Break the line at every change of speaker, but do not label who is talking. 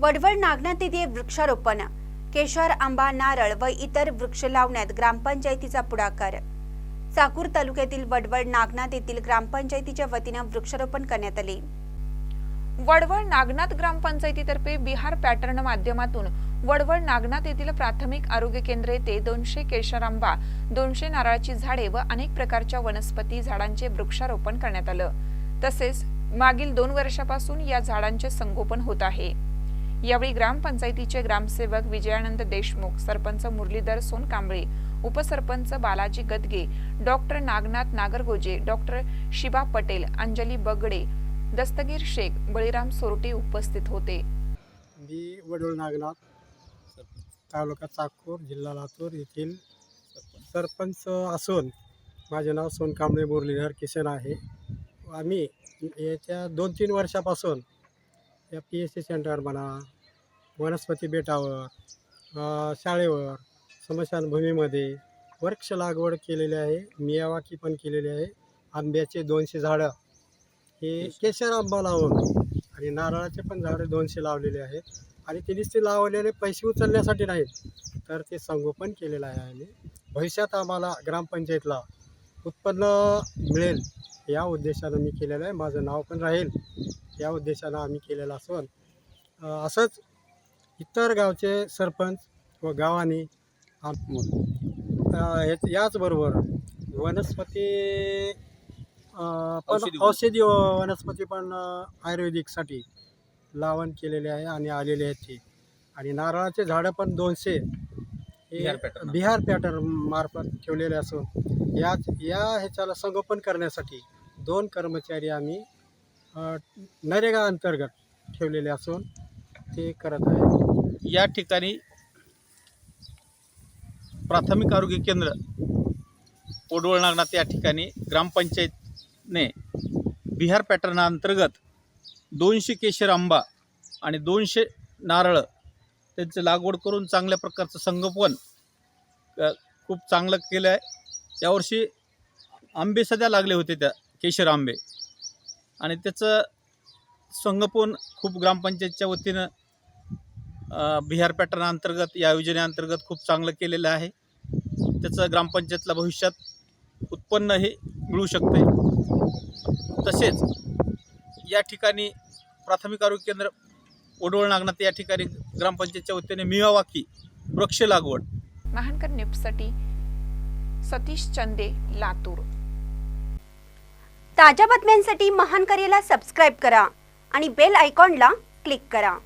वडवळ नागनाथ येथे वृक्षारोपण. केशर आंबा नारळ व इतर वृक्ष लावण्यात ग्रामपंचायतीचा पुढाकार. चाकूर तालुक्यातील वडवळ नागनाथ येथील ग्रामपंचायतीच्या वतीनं वृक्षारोपण करण्यात आले.
वडवळ नागनाथ ग्रामपंचायतीतर्फे बिहार पॅटर्न माध्यमातून वडवळ नागनाथ येथील प्राथमिक आरोग्य केंद्र येथे दोनशे केशरांबा दोनशे नारळाची झाडे व अनेक प्रकारच्या वनस्पती झाडांचे वृक्षारोपण करण्यात आलं. तसेच मागील दोन वर्षापासून या झाडांचे संगोपन होत आहे. यावेळी ग्रामपंचायतीचे ग्रामसेवक विजयानंद देशमुख सरपंच मुरलीधर सोनकांबळे उपसरपंच बालाजी गदगे डॉक्टर नागनाथ नागरगोजे डॉक्टर शिबा पटेल अंजली बगडे दस्तगीर शेख बळीराम सोरटे उपस्थित होते.
मी वडोळ नागनाथ तालुका चाकूर जिल्हा लातूर येथील सरपंच असून माझे नाव सोनकांबळे मुरलीधर किशन आहे. आम्ही येत्या दोन तीन वर्षापासून या पी एस सी सेंटर म्हणा वनस्पती बेटावर शाळेवर स्मशानभूमीमध्ये वृक्ष लागवड केलेली आहे मियावाकी पण केलेली आहे आंब्याचे दोनशे झाडं. हे केशर आंबा लावून आणि नारळाचे पण झाडं दोनशे लावलेले आहेत आणि ते नुसते लावलेले पैसे उचलण्यासाठी नाहीत तर ते संगोपन केलेलं आहे आणि भविष्यात आम्हाला ग्रामपंचायतला उत्पन्न मिळेल या उद्देशानं मी केलेलं आहे. माझं नाव पण राहील या उद्देशानं आम्ही केलेलं असून. असंच इतर गावचे सरपंच व गावांनी याचबरोबर वनस्पती पण
औषधी-
वनस्पती पण आयुर्वेदिकसाठी लावण केलेले आहे आणि आलेले आहेत ते. आणि नारळाचे झाडं पण दोनशे
बिहार
पॅटर्न. मार्फत ठेवलेले असून याच या ह्याच्याला संगोपन करण्यासाठी दोन कर्मचारी आम्ही नरेगा अंतर्गत ठेवलेले असून ते करत आहे
या ठिकाणी प्राथमिक आरोग्य केंद्र ओडवळ नागनाथ या ठिकाणी ग्रामपंचायतने बिहार पॅटर्ना अंतर्गत दोनशे केशर आंबा आणि दोनशे नारळ त्यांचं लागवड करून चांगल्या प्रकारचं संगोपन खूप चांगलं केलं आहे. यावर्षी आंबे सध्या लागले होते त्या केशर आंबे. आणि त्याचं संगोपन खूप ग्रामपंचायतच्या वतीनं बिहार पॅटर्न अंतर्गत या योजनेअंतर्गत खूप चांगलं केलेलं आहे. त्याचं ग्रामपंचायतला भविष्यात उत्पन्न हे मिळू शकते. तसेच या ठिकाणी प्राथमिक आरोग्य केंद्र ओढवळ नागनाथ या ठिकाणी ग्रामपंचायतच्या वतीने मियावाकी वृक्ष लागवड.
महानकर नेपसाठी सतीश चंदे लातूर.
ताज्या बातम्यांसाठी महान करेला सबस्क्राईब करा आणि बेल आयकॉनला क्लिक करा.